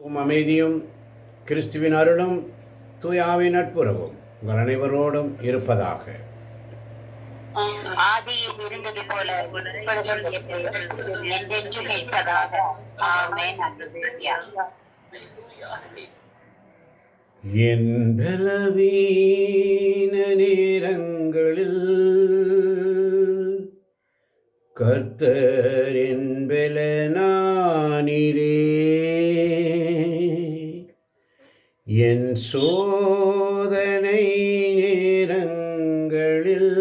உம் அமைதியும் கிறிஸ்துவின் அருளும் தூயாவின் நட்புறவும் உங்கள் அனைவரோடும் இருப்பதாக. ஆதியில் இருந்தது போல என்றென்றும் இருப்பதாக. ஆமென். அல்லேலூயா என் பலவீன நேரங்களில் கர்த்தர் என் பலனானிரே. என் சோதனை நேரங்களில்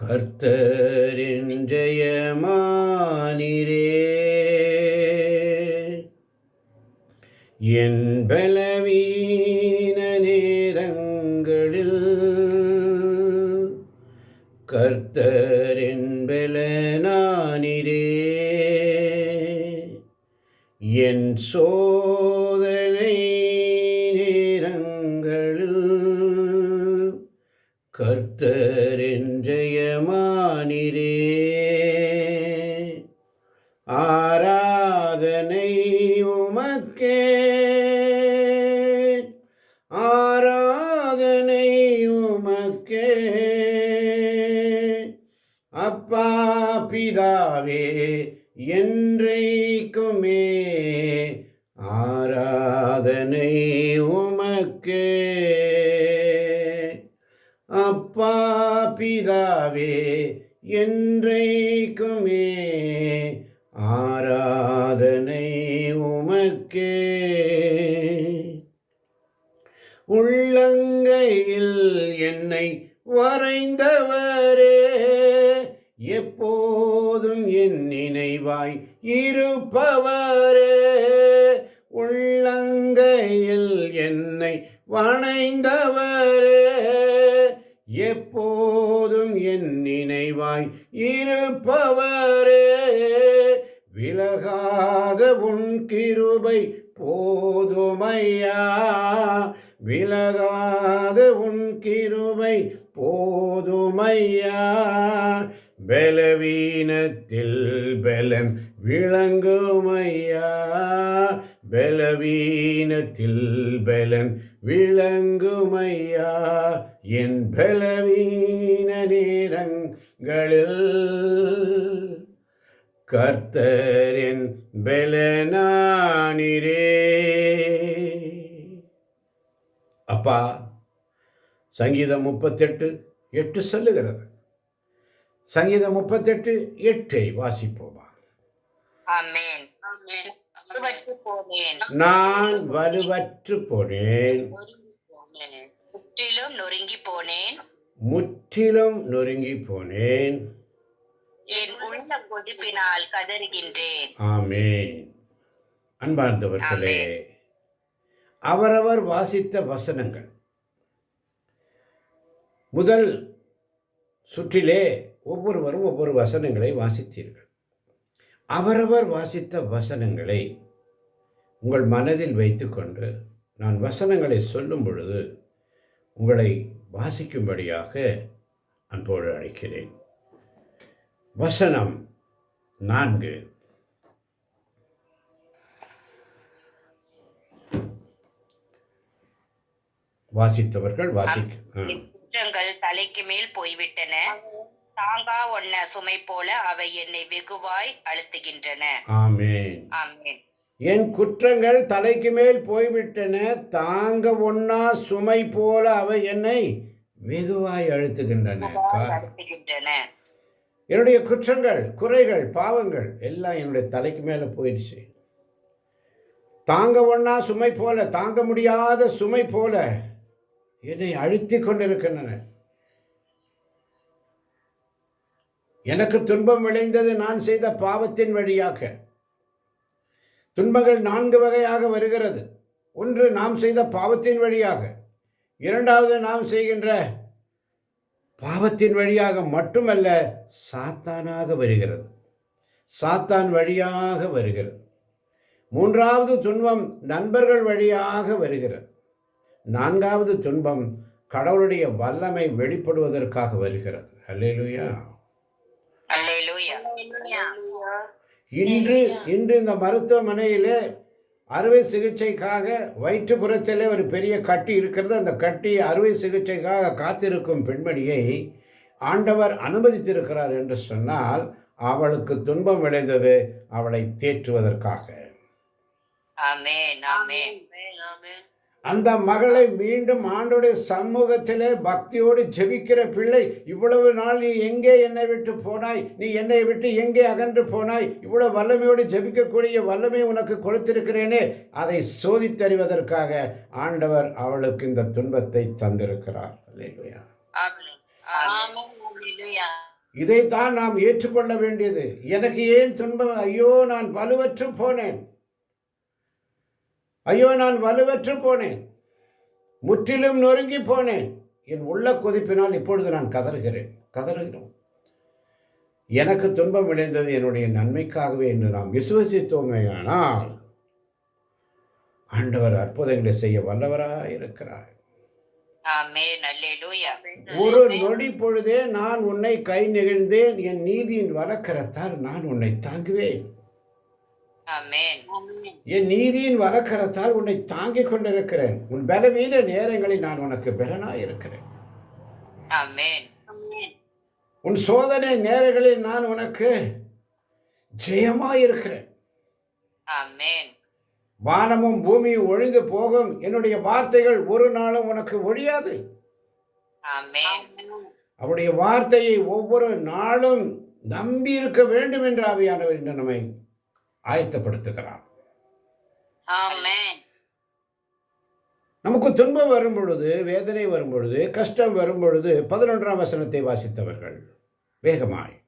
கர்த்தரின் ஜெயமானிரே. என் பலவீன நேரங்களில் கர்த்தரின் பலனானிரே. என் சோ என் பலவீன நேரங்களில் கர்த்தரின் பலனானிரே. அப்பா சங்கீதம் முப்பத்தெட்டு எட்டு சொல்லுகிறது. சங்கீதம் முப்பத்தெட்டு எட்டை வாசிப்போமா? நான் வலுவற்று போனேன். முற்றிலும் நொறுங்கி போனேன். முற்றிலும் நொறுங்கி போனேன். என் உள்ள கொதிப்பினால் கதறுகின்றேன். ஆமேன். அன்பார்ந்தவர்களே அவரவர் வாசித்த வசனங்கள். முதல் சுற்றிலே ஒவ்வொருவரும் ஒவ்வொரு வசனங்களை வாசித்தீர்கள். அவரவர் வாசித்த வசனங்களை உங்கள் மனதில் வைத்துக்கொண்டு நான் வசனங்களை சொல்லும் பொழுது உங்களை வாசிக்கும்படியாக அன்போடு அழைக்கிறேன். வசனம் நான்கு. வாசித்தவர்கள் வாசிக்க குற்றங்கள் தலைக்கு மேல் போய்விட்டன. தாங்கா ஒன்ன சுமை போல அவை என்னை வெகுவாய் அழுத்துகின்றன. ஆமென். ஆமென். என் குற்றங்கள் தலைக்கு மேல் போய்விட்டன தாங்க ஒண்ணா சுமை போல அவை என்னை வெகுவாய் அழுத்துகின்றன. என்னுடைய குற்றங்கள் குறைகள் பாவங்கள் எல்லாம் என்னுடைய தலைக்கு மேலே போயிடுச்சு. தாங்க ஒண்ணா சுமை போல தாங்க முடியாத சுமை போல என்னை அழுத்தி கொண்டிருக்கின்றன. எனக்கு துன்பம் விளைந்தது நான் செய்த பாவத்தின் வழியாக. துன்பங்கள் நான்கு வகையாக வருகிறது. ஒன்று நாம் செய்த பாவத்தின் வழியாக. இரண்டாவது நாம் செய்கின்ற பாவத்தின் வழியாக மட்டுமல்ல சாத்தானாக வருகிறது. சாத்தான் வழியாக வருகிறது. மூன்றாவது துன்பம் நண்பர்கள் வழியாக வருகிறது. நான்காவது துன்பம் கடவுளுடைய வல்லமை வெளிப்படுவதற்காக வருகிறது. அல்லேலூயா அல்லேலூயா இன்று இன்று இந்த மருத்துவமனையிலே அறுவை சிகிச்சைக்காக வயிற்றுப்புறத்திலே ஒரு பெரிய கட்டி இருக்கிறது. அந்த கட்டி அறுவை சிகிச்சைக்காக காத்திருக்கும் பெண்மணியை ஆண்டவர் அனுமதித்திருக்கிறார் என்று சொன்னால் அவளுக்கு துன்பம் விளைந்தது. அவளை தேற்றுவதற்காக. ஆமென் ஆமென் அந்த மகளை மீண்டும் ஆண்டுடைய சமூகத்திலே பக்தியோடு ஜெபிக்கிற பிள்ளை இவ்வளவு நாள் நீ எங்கே என்னை விட்டு போனாய்? நீ என்னை விட்டு எங்கே அகன்று போனாய்? இவ்வளவு வல்லமையோடு ஜெபிக்கக்கூடிய வல்லமை உனக்கு கொடுத்திருக்கிறேனே. அதை சோதித்தறிவதற்காக ஆண்டவர் அவளுக்கு இந்த துன்பத்தை தந்திருக்கிறார். இதைத்தான் நாம் ஏற்றுக்கொள்ள வேண்டியது. எனக்கு ஏன் துன்பம்? ஐயோ நான் வலுவற்று போனேன். ஐயோ நான் வலுவற்று போனேன். முற்றிலும் நொறுங்கி போனேன். என் உள்ள கொதிப்பினால் இப்பொழுது நான் கதறுகிறேன். கதறுகிறோம். எனக்கு துன்பம் விளைந்தது என்னுடைய நன்மைக்காகவே என்று நாம் விசுவசித்தோமேயானால் ஆண்டவர் அற்புதங்களை செய்ய வல்லவராய் இருக்கிறார். ஒரு நொடி பொழுதே நான் உன்னை கை நெகிழ்ந்தேன். என் நீதியின் வலக்கரத்தால் நான் உன்னை தாங்குவேன். என் நீதியின் வலக்கரத்தால் உன்னை தாங்கிக் கொண்டிருக்கிறேன். உன் பலவீன நேரங்களில் நான் உனக்கு பலனாய் இருக்கிறேன் ஆமென் உன் சோதனை நேரங்களில் நான் உனக்கு ஜெயமாய் இருக்கிறேன் ஆமென் வானமும் பூமியும் ஒழிந்து போகும். என்னுடைய வார்த்தைகள் ஒரு நாளும் உனக்கு ஒழியாது. ஆமென் அவருடைய வார்த்தையை ஒவ்வொரு நாளும் நம்பி இருக்க வேண்டும் என்று ஆவியானவர் நம்மை ஆயத்தப்படுத்துகிறார் ஆமென். நமக்கு துன்பம் வரும் பொழுது வேதனை வரும் பொழுது கஷ்டம் வரும் பொழுது பதினொன்றாம் வசனத்தை வாசித்தவர்கள் வேகமாய்.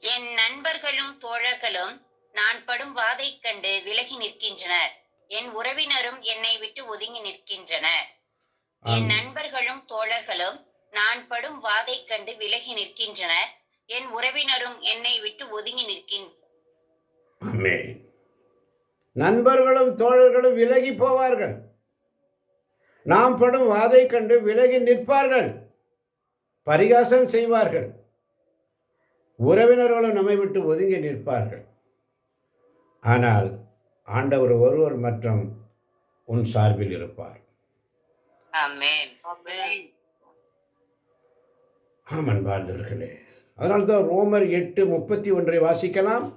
என் நண்பர்களும் தோழர்களும் நான் படும் வாதை கண்டு விலகி நிற்கின்றனர். என் உறவினரும் என்னை விட்டு ஒதுங்கி நிற்கின்றனர். என். நண்பர்களும் தோழர்களும் நான் படும் வாதை கண்டு விலகி நிற்கின்றனர். என் உறவினரும் என்னை விட்டு ஒதுங்கி நிற்கின். ஆமென். நண்பர்களும் தோழர்களும் விலகி போவார்கள். நாம் படும் வாதை கண்டு விலகி நிற்பார்கள். பரிகாசம் செய்வார்கள். உறவினர்களும் நம்மை விட்டு ஒதுங்கி நிற்பார்கள். ஆனால் ஆண்டவர் ஒருவர் மற்றும் உன் சார்பில் இருப்பார். ஆமென். வாழ்ந்தவர்களே அதனால்தான் ரோமர் எட்டு முப்பத்தி ஒன்றை வாசிக்கலாம்.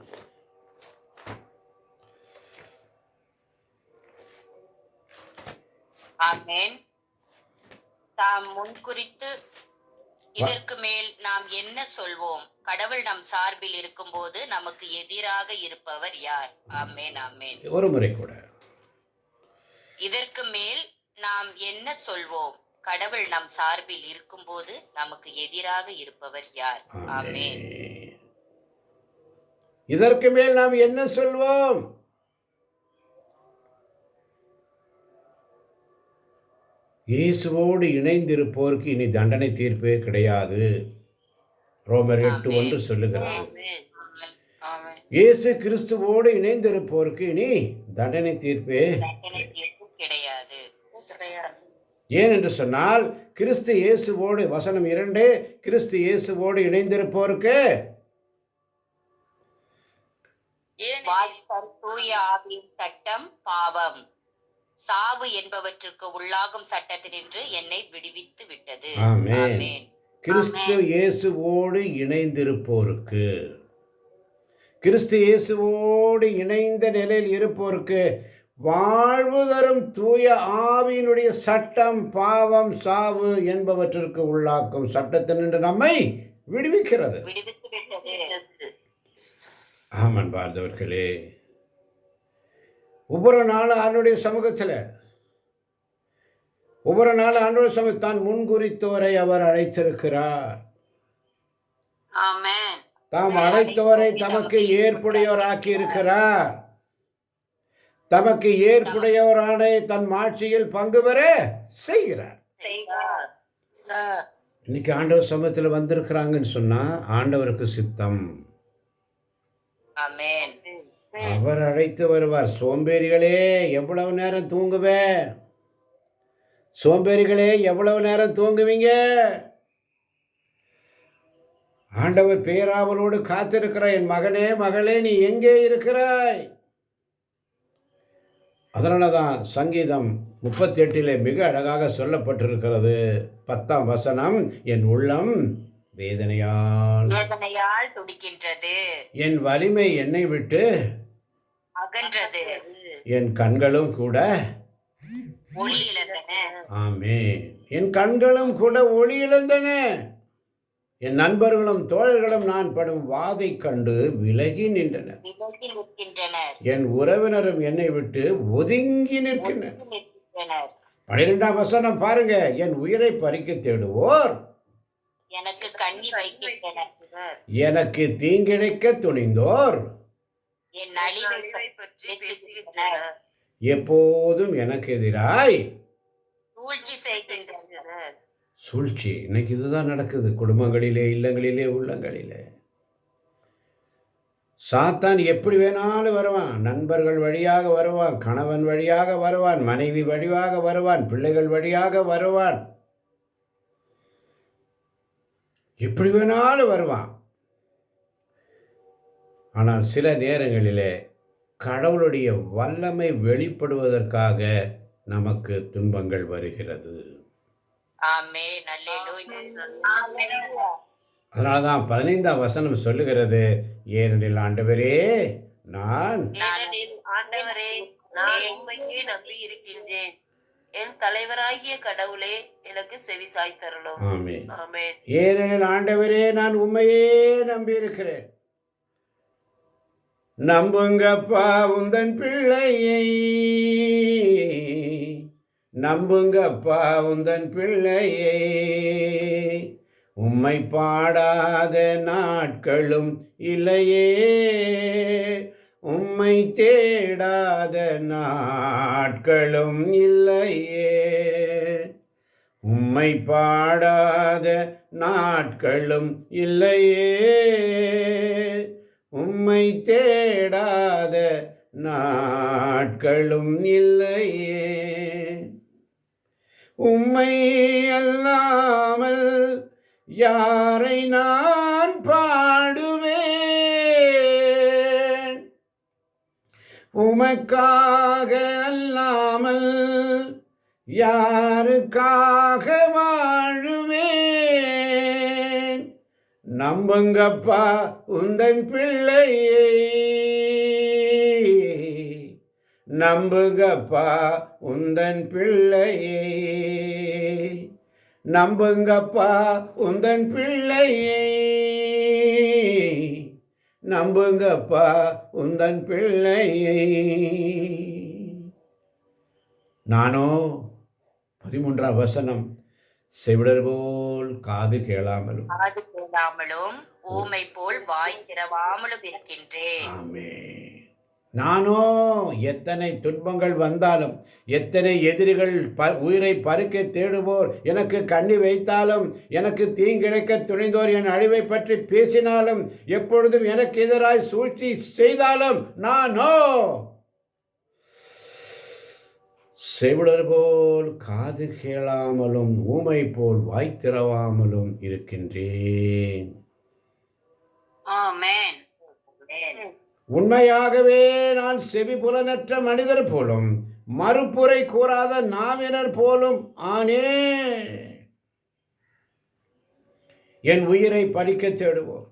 தாம் முன்குறித்து இதற்கு மேல் நாம் என்ன சொல்வோம்? கடவுள் நம் சார்பில் இருக்கும்போது நமக்கு எதிராக இருப்பவர் யார்? ஆமென் ஆமென். ஒரு முறை கூட. இதற்கு மேல் நாம் என்ன சொல்வோம்? கடவுள் நம் சார்பில் இருக்கும்போது நமக்கு எதிராக இருப்பவர் யார் ஆமென். இதற்கு மேல் நாம் என்ன சொல்வோம் இயேசுவோடு இணைந்திருப்போருக்கு இனி தண்டனை தீர்ப்பே கிடையாது ரோமர் எட்டு. ஒன்று. ஆமென். இயேசு கிறிஸ்துவோடு இணைந்திருப்போருக்கு இனி தண்டனை தீர்ப்பே தண்டனை தீர்ப்பு கிடையாது கிடையாது ஏன் என்று சொன்னால் கிறிஸ்து இயேசுவோடு வசனம் இரண்டு கிறிஸ்து இயேசுவோடு இணைந்திருப்போருக்கு? சட்டம் பாவம். சாவு என்பவற்றுக்கு உள்ளாகும் சட்டத்தினின்று என்னை விடுவித்து விட்டது. கிறிஸ்து இயேசுவோடு இணைந்திருப்போருக்கு. கிறிஸ்து இயேசுவோடு இணைந்த நிலையில் இருப்போருக்கு. வாழ்வு தரும் தூய ஆவியினுடைய சட்டம் பாவம் சாவு என்பவற்றிற்கு உள்ளாக்கும் சட்டத்தினின்று நம்மை விடுவிக்கிறது. ஆமன் பார்த்தவர்களே. ஒவ்வொரு நாளும் அவனுடைய சமூகத்தில் ஒவ்வொரு நாளும் ஆண்டோட சமூக தான் முன்குறித்தோரை அவர் அழைத்திருக்கிறார். தாம் அழைத்தோரை தமக்கு ஏற்புடையோராக்கி இருக்கிறார் தமக்கு ஏற்புடையவரான தன் மாட்சியில் பங்கு பெற செய்கிறார். இன்னைக்கு ஆண்டவர் சமூகத்தில் வந்திருக்கிறாங்கன்னு சொன்னா ஆண்டவருக்கு சித்தம். அவர் அழைத்து வருவார். சோம்பேறிகளே எவ்வளவு நேரம் தூங்குவே? சோம்பேறிகளே எவ்வளவு நேரம் தூங்குவீங்க? ஆண்டவர் பேராவலோடு காத்திருக்கிற என் மகனே மகளே நீ எங்கே இருக்கிறாய்? அதனால தான் சங்கீதம் முப்பத்தி எட்டிலே மிக அழகாக சொல்லப்பட்டிருக்கிறது. பத்தாம் வசனம் என் உள்ளம் வேதனையால் வேதனையால் துடிக்கின்றது. என் வலிமை என்னை விட்டு அகன்றது. என் கண்களும் கூட ஒளி இழந்தன. ஆமே என் கண்களும் கூட ஒளி இழந்தன. என் நண்பர்களும் தோழர்களும் நான் படும் வாதை கண்டு விலகி நின்றனர். என் உறவினரும் என்னை விட்டு ஒதுங்கி நிற்கின்றனர். பனிரெண்டாம் வசனம் பாருங்க என் உயிரை பறிக்க தேடுவோர். எனக்கு கண்ணி வைக்கின்றனர் எனக்கு தீங்கிழைக்க துணிந்தோர். எப்போதும் எனக்கு எதிராய். சூழ்ச்சி செய்கின்றனர். சூழ்ச்சி. இன்னைக்கு இதுதான் நடக்குது. குடும்பங்களிலே இல்லங்களிலே உள்ளங்களிலே. சாத்தான் எப்படி வேணாலும் வருவான். நண்பர்கள் வழியாக வருவான். கணவன் வழியாக வருவான். மனைவி வழியாக வருவான். பிள்ளைகள் வழியாக வருவான். எப்படி வேணாலும் வருவான். ஆனால் சில நேரங்களிலே கடவுளுடைய வல்லமை வெளிப்படுவதற்காக நமக்கு துன்பங்கள் வருகிறது. ஆமே நல்லேலூயா. அதனால தான் பதினைந்தாம் வசனம் சொல்லுகிறது ஏனெனில் ஆண்டவரே நான் ஆண்டவரே நான் உண்மையே நம்பி இருக்கின்றேன் என் தலைவராகிய கடவுளே எனக்கு செவி சாய்த்தருளும். ஆமே. ஆமென் ஏனெனில் ஆண்டவரே நான் உண்மையே நம்பியிருக்கிறேன். நம்புங்கப்பா உந்தன் பிள்ளையை நம்புங்கப்பா உந்தன் பிள்ளையை. உம்மை பாடாத நாட்களும் இல்லையே. உம்மை தேடாத நாட்களும் இல்லையே. உம்மை பாடாத நாட்களும் இல்லையே. உம்மை தேடாத நாட்களும் இல்லையே. உம்மை அல்லாமல் யாரை நான் பாடுவேன்? உமக்காக அல்லாமல் யாருக்காக வாழுவேன்? நம்புங்கப்பா உந்தன் பிள்ளையை. நம்புங்கப்பா உந்தன் பிள்ளையை. நம்புங்கப்பா உந்தன் பிள்ளையை. நம்புங்கப்பா உந்தன் பிள்ளையை. நானோ பதிமூன்றாம் வசனம் செவிடர் போல் காது கேளாமலும். காது கேளாமலும் ஊமை போல் வாய் திறவாமலும் இருக்கின்றேன். நானோ எத்தனை துன்பங்கள் வந்தாலும் எத்தனை எதிரிகள் ப உயிரை பறிக்க தேடுவோர் எனக்கு கண்ணி வைத்தாலும் எனக்கு தீங்கிழைக்க துணிந்தோர் என் அழிவை பற்றி பேசினாலும் எப்பொழுதும் எனக்கு எதிராய் சூழ்ச்சி செய்தாலும் நானோ செவிடர் போல் காது கேளாமலும் ஊமை போல் வாய் திறவாமலும் இருக்கின்றேன். ஆமென். உண்மையாகவே நான் செவி புலனற்ற மனிதர் போலும் மறுப்புரை கூறாத நாவினர் போலும் ஆனே. என் உயிரை பறிக்க தேடுவோர்.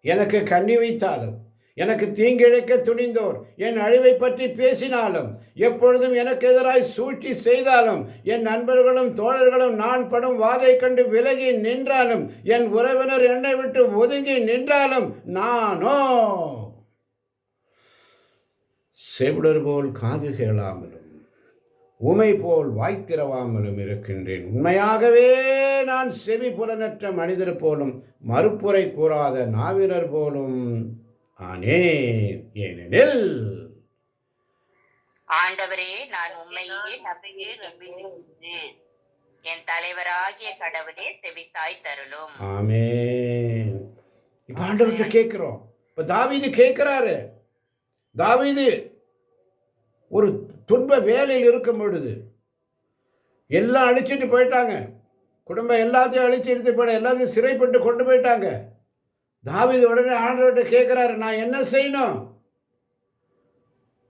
எனக்கு கண்ணி வைத்தாலும் எனக்கு தீங்கிழைக்க துணிந்தோர். என் அழிவை பற்றி பேசினாலும் எப்பொழுதும் எனக்கு எதிராய் சூழ்ச்சி செய்தாலும் என் நண்பர்களும் தோழர்களும் நான் படும் வாதை கண்டு விலகி நின்றாலும் என் உறவினர் என்னை விட்டு ஒதுங்கி நின்றாலும் நானோ. செவிடர் போல் காது கேளாமலும் உமை போல் வாய்த்திரவாமலும் இருக்கின்றேன். உண்மையாகவே நான் செவி புலனற்ற மனிதர் போலும் மறுப்புரை கூறாத நாவினர் போலும் ஆனேன். ஏனெனில் ஆண்டவரே நான் உண்மையே நம்பியே நம்பி நம்பி இருக்கின்றேன் என் தலைவராகிய கடவுளே செவித்தாய் தருளும். ஆமென். இப்போ ஆண்டவர்கிட்ட கேட்குறோம். இப்போ தாவீது கேட்குறாரு. தாவீது ஒரு துன்ப வேலையில் இருக்கும் பொழுது எல்லாம் அழிச்சிட்டு போயிட்டாங்க. குடும்பம் எல்லாத்தையும் அழிச்சு எடுத்து போயிட எல்லாத்தையும் சிறைப்பட்டு கொண்டு போயிட்டாங்க. தாவீது உடனே ஆண்டவர்கிட்ட கேட்குறாரு நான் என்ன செய்யணும்?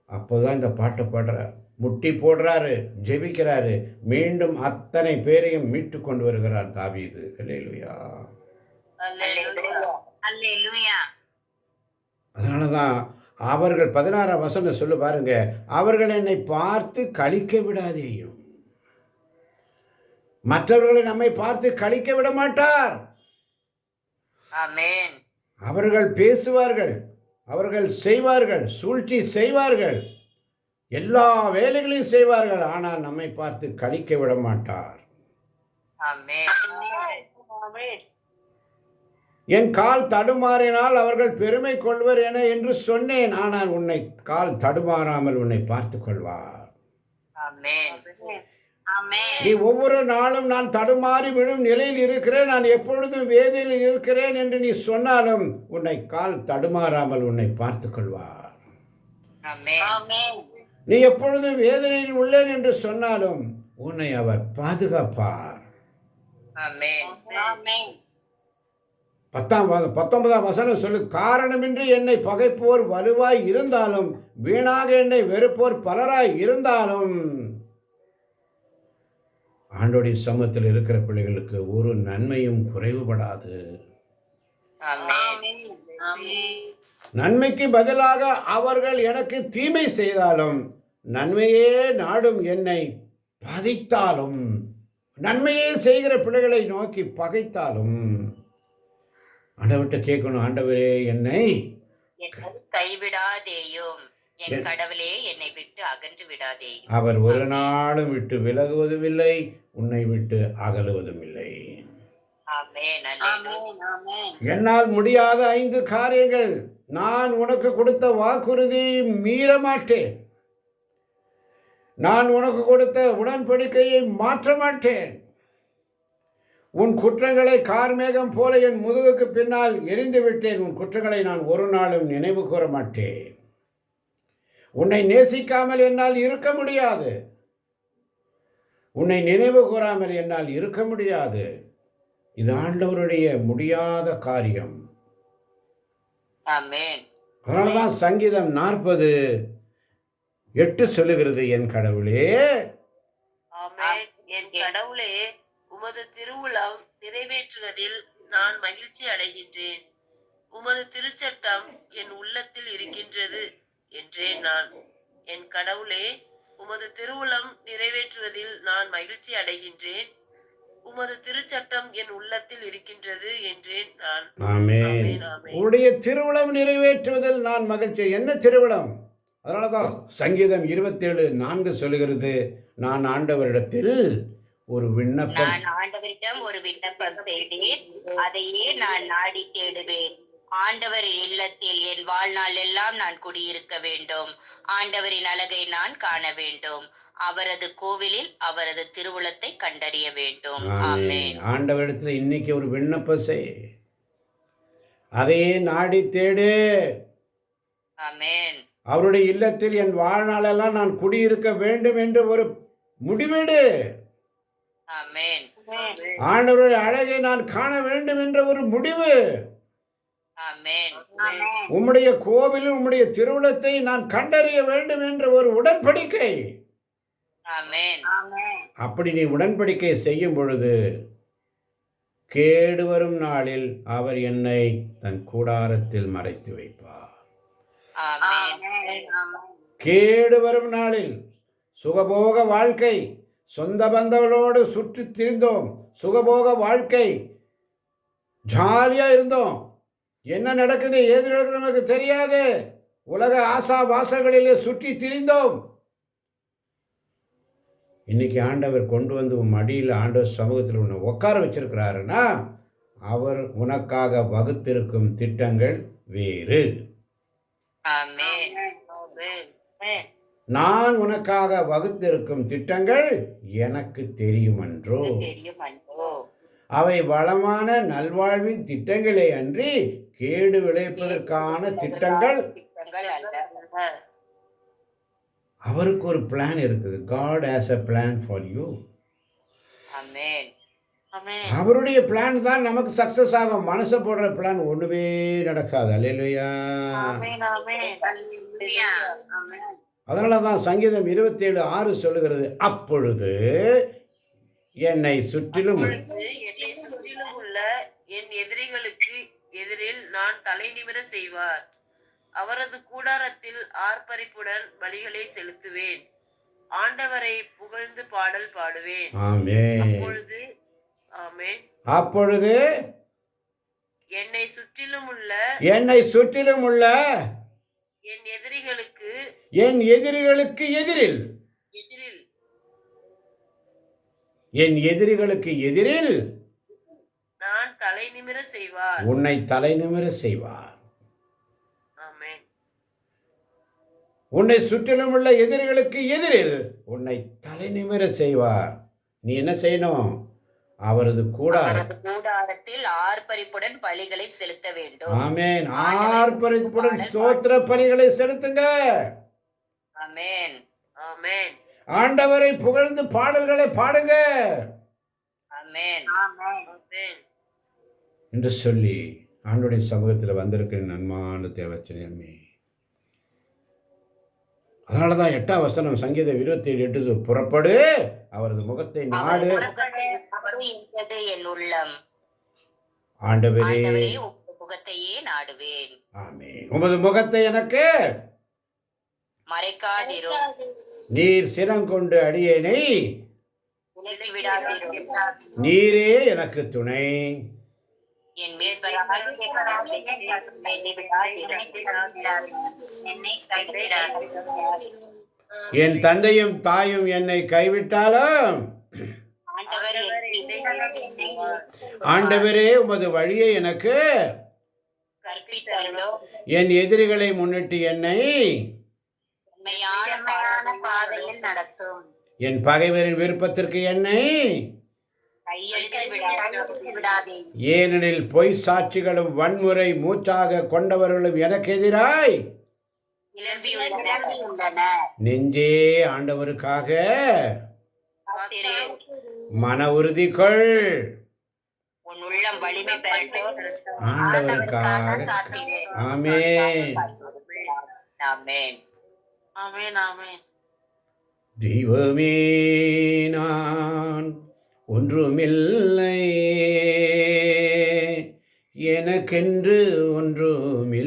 அப்போதான் இந்த பாட்டை பாடுறார். முட்டி போடுறாரு ஜெபிக்கிறாரு. மீண்டும் அத்தனை பேரையும் மீட்டு கொண்டு வருகிறார் தாவீது. அல்லேலூயா அதனால தான் அவர்கள் பதினாறாம் வசனம் சொல்லு பாருங்க. அவர்கள் என்னை பார்த்து கழிக்க விடாதேயும். மற்றவர்களை நம்மை பார்த்து கழிக்க விட மாட்டார். ஆமென். அவர்கள் பேசுவார்கள் அவர்கள் செய்வார்கள் சூழ்ச்சி செய்வார்கள் எல்லா வேலைகளையும் செய்வார்கள் ஆனால் நம்மை பார்த்து கழிக்க விட மாட்டார். ஆமென். என் கால் தடுமாறினால் அவர்கள் பெருமை கொள்வர் என என்று சொன்னேன். ஆனால் உன்னை கால் தடுமாறாமல் உன்னை பார்த்து கொள்வார். ஆமென். ஆமென். நீ ஒவ்வொரு நாளும் நான் தடுமாறி விழும் நிலையில் இருக்கிறேன். நான் எப்பொழுதும் வேதியில் இருக்கிறேன் என்று நீ சொன்னாலும் உன்னை கால் தடுமாறாமல் உன்னை பார்த்து கொள்வார். ஆமென். ஆமென். நீ எப்பொழுதும் வேதனையில் உள்ளேன் என்று சொன்னாலும் உன்னை அவர் பாதுகாப்பார். ஆமென். ஆமென். பத்தாம் பத்தொன்பதாம் வசனம் சொல்லு காரணமின்றி என்னை பகைப்போர் வலுவாய் இருந்தாலும் வீணாக என்னை வெறுப்போர் பலராய் இருந்தாலும். ஆண்டோடைய சமூகத்தில் இருக்கிற பிள்ளைகளுக்கு ஒரு நன்மையும் குறைவுபடாது. நன்மைக்கு பதிலாக அவர்கள் எனக்கு தீமை செய்தாலும் நன்மையே நாடும் என்னை பகைத்தாலும் நன்மையே செய்கிற பிள்ளைகளை நோக்கி பகைத்தாலும். ஆண்டவர்கிட்ட கேட்கணும் ஆண்டவரே என்னை கைவிடாதேயும் என் கடவுளே என்னை விட்டு அகன்று விடாதேயும். அவர் ஒரு நாளும் விட்டு விலகுவதும் இல்லை உன்னை விட்டு அகலுவதும் இல்லை ஆமென் அல்லேலூயா. ஆமென் என்னால் முடியாத ஐந்து காரியங்கள் நான் உனக்கு கொடுத்த வாக்குறுதி மீற மாட்டேன் நான் உனக்கு கொடுத்த உடன்படிக்கையை மாற்ற மாட்டேன் உன் குற்றங்களை கார்மேகம் போல என் முதுகுக்கு பின்னால் எரிந்து விட்டேன் உன் குற்றங்களை நான் ஒரு நாளும் நினைவு கூற மாட்டேன். உன்னை நேசிக்காமல் என்னால் இருக்க முடியாது. உன்னை நினைவு கூறாமல் என்னால் இருக்க முடியாது. இது ஆண்டவருடைய முடியாத காரியம். அதனாலதான் சங்கீதம் நாற்பது எட்டு சொல்லுகிறது என் கடவுளே. என் கடவுளே. உமது திருவுளம் நிறைவேற்றுவதில் நான் மகிழ்ச்சி அடைகின்றேன். உமது திருச்சட்டம் என் உள்ளத்தில் இருக்கின்றது என்றேன் நான். என் கடவுளே உமது திருவுளம் நிறைவேற்றுவதில் நான் மகிழ்ச்சி அடைகின்றேன். உமது திருச்சட்டம் என் உள்ளத்தில் இருக்கின்றது என்றேன் நான். உடைய திருவிழம் நிறைவேற்றுவதில் நான் மகிழ்ச்சி. என்ன திருவிழம் அதனாலதான் சங்கீதம் இருபத்தேழு நான்கு சொல்லுகிறது நான் ஆண்டவரிடத்தில் ஒரு விண்ணப்பம். நான் ஆண்டவரிடம் ஒரு விண்ணப்பம் செய்தேன். அதையே நான் நாடி தேடுவேன். ஆண்டவரின் இல்லத்தில் என் வாழ்நாள் எல்லாம் நான் குடியிருக்க வேண்டும். ஆண்டவரின் அழகை நான் காண வேண்டும். அவரது கோவிலில் அவரது திருவுளத்தை கண்டறிய வேண்டும். ஆமென். ஆண்டவரிடத்தில் இன்னைக்கு ஒரு விண்ணப்பம் செய். அதையே நாடி தேடு. ஆமென். அவருடைய இல்லத்தில் என் வாழ்நாளெல்லாம் நான் குடியிருக்க வேண்டும் என்று ஒரு முடிவெடு. ஆண்டவருடைய அழகை நான் காண வேண்டும் என்ற ஒரு முடிவு. ஆமென் உம்முடைய கோவிலும் உம்முடைய திருவுளத்தை நான் கண்டறிய வேண்டும் என்ற ஒரு உடன்படிக்கை. ஆமென் அப்படி நீ உடன்படிக்கை செய்யும் பொழுது கேடு வரும் நாளில் அவர் என்னை தன் கூடாரத்தில் மறைத்து வைப்பார். ஆமென் கேடு வரும் நாளில் சுகபோக வாழ்க்கை சொந்த பந்தவளோடு சுற்றி திரிந்தோம். சுகபோக வாழ்க்கை. ஜாலியா இருந்தோம். என்ன நடக்குது? ஏது நடக்குது நமக்கு தெரியாது. உலக ஆசா வாசங்களிலே சுற்றி திரிந்தோம். இன்னைக்கு ஆண்டவர் கொண்டு வந்து உன் மடியில் ஆண்டவர் சமூகத்தில் உன்னை உட்கார வச்சிருக்கிறாருன்னா அவர் உனக்காக வகுத்திருக்கும் திட்டங்கள் வேறு. ஆமென். நான் உனக்காக வகுத்திருக்கும் திட்டங்கள் எனக்கு தெரியும் அன்றோ அவை வளமான நல்வாழ்வின் திட்டங்களே அன்றி கேடு விளைவிப்பதற்கான திட்டங்கள். அவருக்கு ஒரு பிளான் இருக்குது. God has a plan for you அவருடைய பிளான் தான் நமக்கு சக்சஸ் ஆகும். மனசை போடுற பிளான் ஒண்ணுமே நடக்காது. அல்லையா அதனால தான் சங்கீதம் இருபத்தேழு ஆறு சொல்லுகிறது அப்பொழுது என்னை சுற்றிலும் சுற்றிலும் உள்ள என் எதிரிகளுக்கு எதிரில் நான் தலை நிமிர செய்வார். அவரது கூடாரத்தில் ஆர்ப்பரிப்புடன் பலிகளை செலுத்துவேன். ஆண்டவரை புகழ்ந்து பாடல் பாடுவேன். ஆமே அப்பொழுது ஆமென். அப்பொழுது என்னை சுற்றிலும் உள்ள என்னை சுற்றிலும் உள்ள என் எதிரிகளுக்கு என் எதிரிகளுக்கு எதிரில். எதிரில். என் எதிரிகளுக்கு எதிரில். நான் தலை நிமிர செய்வார். உன்னை தலை நிமிர செய்வார். உன்னை சுற்றிலும் உள்ள எதிரிகளுக்கு எதிரில் உன்னை தலை நிமிர செய்வார். நீ என்ன செய்யணும்? அவரது கூடாரத்தில் ஆர்ப்பரிப்புடன் பலிகளை செலுத்த வேண்டும். ஆமென். ஆர்ப்பரிப்புடன் ஸ்தோத்திர பலிகளை செலுத்துங்க. ஆமென். ஆமென். ஆண்டவரை புகழ்ந்து பாடல்களை பாடுங்க. ஆமென். ஆமென். என்று சொல்லி ஆண்டுடைய சமூகத்தில் வந்திருக்கிற நன்மான தேவச்சனமே அதனால தான் எட்டாம் வசனம் சங்கீதம் இருபத்தி ஏழு எட்டு புறப்படு அவரது முகத்தை நாடு ஆண்டவரே. முகத்தையே நாடுவேன். ஆமென். உமது முகத்தை எனக்கு மறைக்காதிரும். நீர் சினங்கொண்டு அடியேனை நீரே எனக்கு துணை. என். என் தந்தையும் தாயும் என்னை கைவிட்டாலும் ஆண்டவர் உமது வழியை எனக்கு என் எதிரிகளை முன்னிட்டு என்னை உண்மையான பாதையில் நடத்தும். என் பகைவரின் விருப்பத்திற்கு என்னை கையெழுத்து விடாதே. ஏனெனில் பொய் சாட்சிகளும் வன்முறை மூச்சாக கொண்டவர்களும் எனக்கு எதிராய். நெஞ்சே ஆண்டவருக்காக. மன உறுதி கொள். ஆண்டவருக்காக காத்திரு. ஆமென். ஆமென். ஆமென் ஆமென். தெய்வமே நான் ஒன்றுமில்லை. எனக்கென்று ஒன்றுமில்லை.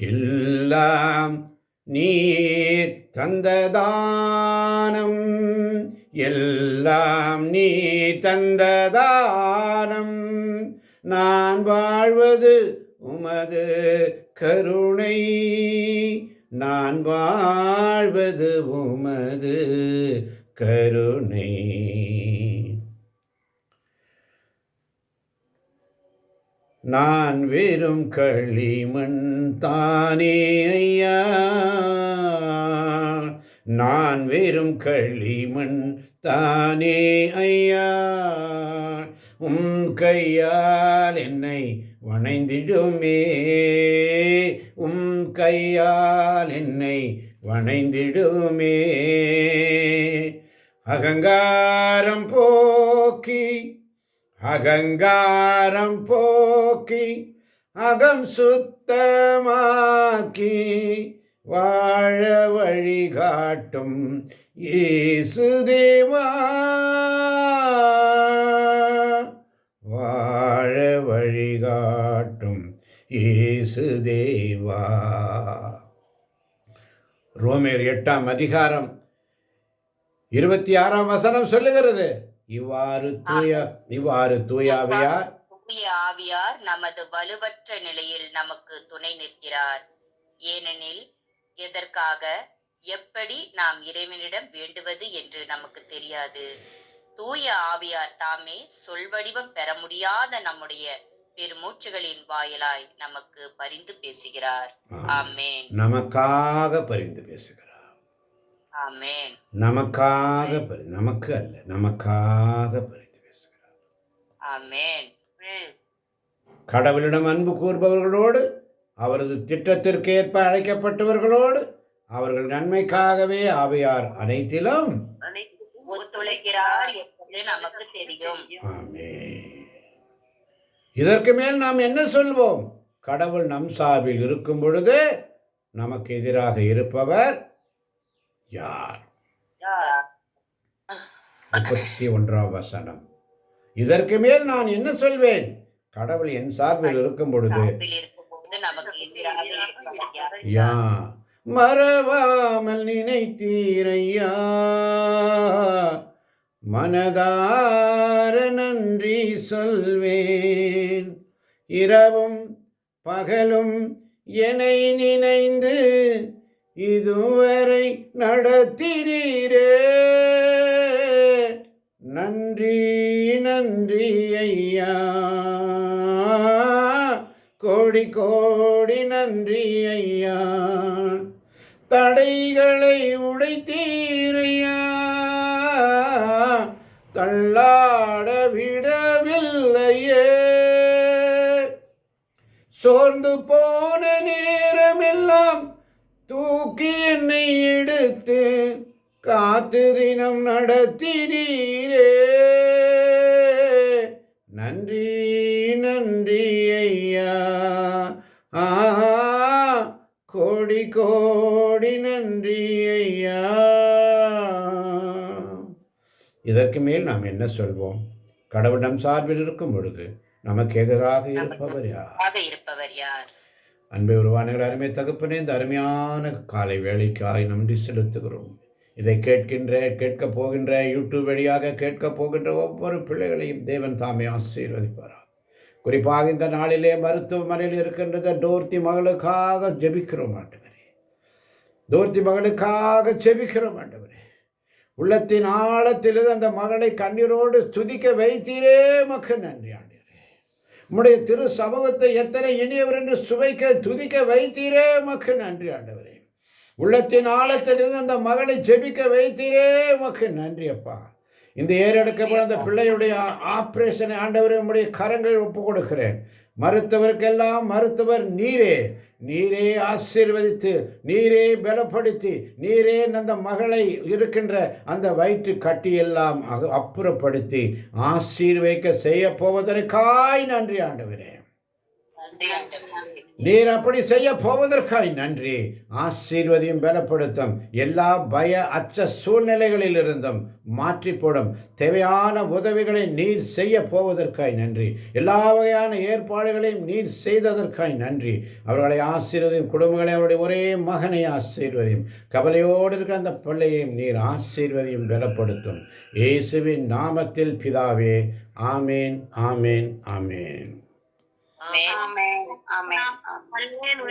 எல்லாம் நீர் தந்ததானம். எல்லாம் நீ தந்ததானம். நான் வாழ்வது உமது கருணை. நான் வாழ்வது உமது கருணை. நான் வெறும் களிமண் தானே ஐயா. நான் வெறும் களிமண் தானே ஐயா. உம் கையால் என்னை வணைந்திடுமே. உம் கையால் என்னை வணைந்திடுமே. அகங்காரம் போக்கி அகங்காரம் போக்கி அகம் சுத்தமாக்கி வாழ வழிகாட்டும் இயேசுதேவா வாழ வழிகாட்டும் இயேசுதேவா ரோமேர் எட்டாம் அதிகாரம் இருபத்தி ஆறாம் வசனம் சொல்லுகிறது. இவ்வாறு தூய இவ்வாறு தூயாவியார் தூய ஆவியார் நமது வலுவற்ற நிலையில் நமக்கு துணை நிற்கிறார். ஏனெனில் எதற்காக? எப்படி நாம் இறைவனிடம் வேண்டுவது என்று நமக்கு தெரியாது. தூய ஆவியார் தாமே சொல்வடிவம் பெற முடியாத நம்முடைய பெருமூச்சுகளின் வாயிலாய் நமக்கு பரிந்து பேசுகிறார். ஆமென். நமக்காக பரிந்து பேசுகிறார். நமக்காக நமக்கு அல்ல நமக்காக பரிந்து பேசுகிறார். கடவுளிடம் அன்பு கூறுபவர்களோடு அவரது திட்டத்திற்கு ஏற்ப அழைக்கப்பட்டவர்களோடு அவர்கள் நன்மைக்காகவே ஆவியார் அனைத்திலும் இதற்கு மேல் நாம் என்ன சொல்வோம்? கடவுள் நம் சார்பில் இருக்கும் பொழுது நமக்கு எதிராக இருப்பவர் யார்? முப்பத்தி ஒன்றாம் வசனம். இதற்கு மேல் நான் என்ன சொல்வேன்? கடவுள் என் சார்பில் இருக்கும் பொழுது யா மறவாமல் நினைத்தீரையா? மனதார நன்றி சொல்வேன். இரவும் பகலும் என்னை நினைந்து இதுவரை நடத்தினீரே. நன்றி நன்றி ஐயா. கோடி கோடி நன்றி ஐயா. தடைகளை உடைத்தீரையா. தள்ளாட விடவில்லையே. சோர்ந்து போன நேரமெல்லாம் தூக்கி என்னை எடுத்து காத்து தினம் நடத்தினீரே. நன்றி நன்றி ஐயா. ஆ கோடி கோடி நன்றி ஐயா. இதற்கு மேல் நாம் என்ன சொல்வோம்? கடவுள் நம் சார்பில் இருக்கும் பொழுது நமக்கு எதிராக இருப்பவர் யார்? ஆக இருப்பவர் யார்? அன்பை உருவானங்கள் அருமை தகப்பனே இந்த அருமையான காலை வேலைக்காய் நன்றி செலுத்துகிறோம். இதை கேட்கின்ற கேட்கப் போகின்ற யூடியூப் வழியாக கேட்கப் போகின்ற ஒவ்வொரு பிள்ளைகளையும் தேவன் தாமே ஆசீர்வதிப்பாரா குறிப்பாக இந்த நாளிலே மருத்துவமனையில் இருக்கின்றத டோர்த்தி மகளுக்காக ஜெபிக்கிறோம் ஆண்டவரே. டோர்த்தி மகளுக்காக ஜெபிக்கிறோம் ஆண்டவரே. உள்ளத்தின் ஆழத்திலிருந்து அந்த மகளை கண்ணீரோடு துதிக்க வைத்தீரே மக்கள் நன்றி உம்முடைய திரு சமூகத்தை எத்தனை இனியவர் என்று சுவைக்க துதிக்க வைத்தீரே மக்கு நன்றி ஆண்டவரே. உள்ளத்தின் ஆழத்திலிருந்து அந்த மகளை ஜெபிக்க வைத்தீரே மக்கு நன்றி அப்பா. இந்த ஏறெடுக்கப்பட்ட அந்த பிள்ளையுடைய ஆபரேஷனை ஆண்டவரே உம்முடைய கரங்களில் ஒப்பு கொடுக்கிறேன் மருத்துவருக்கெல்லாம் மருத்துவர் நீரே நீரே ஆசீர்வதித்து நீரே பலப்படுத்தி நீரே அந்த மகளை இருக்கின்ற அந்த வயிற்று கட்டியெல்லாம் அக- அப்புறப்படுத்தி ஆசீர்வைக்க செய்ய போவதற்காய் நன்றி நன்றி ஆண்டவரே. நீர் அப்படி செய்ய போவதற்காய் நன்றி. ஆசீர்வதியும் பலப்படுத்தும். எல்லா பய அச்ச சூழ்நிலைகளில் இருந்தும் மாற்றி போடும் தேவையான உதவிகளை நீர் செய்ய போவதற்காய் நன்றி. எல்லா வகையான ஏற்பாடுகளையும் நீர் செய்ததற்காய் நன்றி. அவர்களை ஆசீர்வதியும் குடும்பங்களை அவருடைய ஒரே மகனை ஆசீர்வதியும். கவலையோடு இருக்கிற அந்த பிள்ளையையும் நீர் ஆசீர்வதியும் பலப்படுத்தும். இயேசுவின் நாமத்தில் பிதாவே ஆமேன் ஆமேன் ஆமேன். ஆமென். ஆமென். ஆமென்.